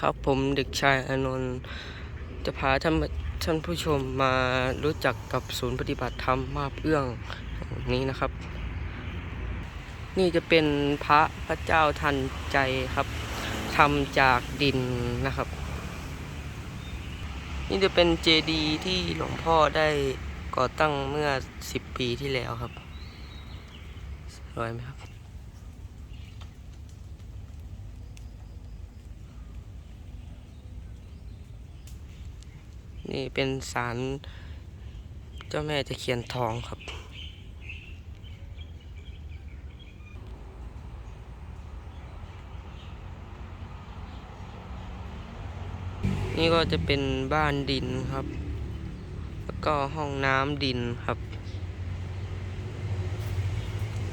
ครับผมเด็กชายอนนท์จะพาท่านท่านผู้ชมมารู้จักกับศูนย์ปฏิบัติธรรมมาเอื้องแห่งนี้นะครับ นี่จะเป็นพระพระเจ้าทันใจครับทำจากดินนะครับ นี่จะเป็นเจดีย์ที่หลวงพ่อได้ก่อตั้งเมื่อสิบปีที่แล้วครับสวยไหมครับ นี่เป็นสารเจ้าแม่ตะเคียนทองครับ นี่ก็จะเป็นบ้านดินครับ แล้วก็ห้องน้ำดินครับ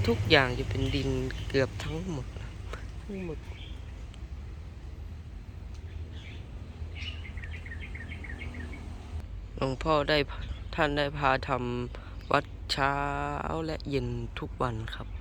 ทุกอย่างจะเป็นดินเกือบทั้งหมดทั้งหมด หลวงพ่อได้ท่านได้พาทำวัดเช้าและเย็นทุกวันครับ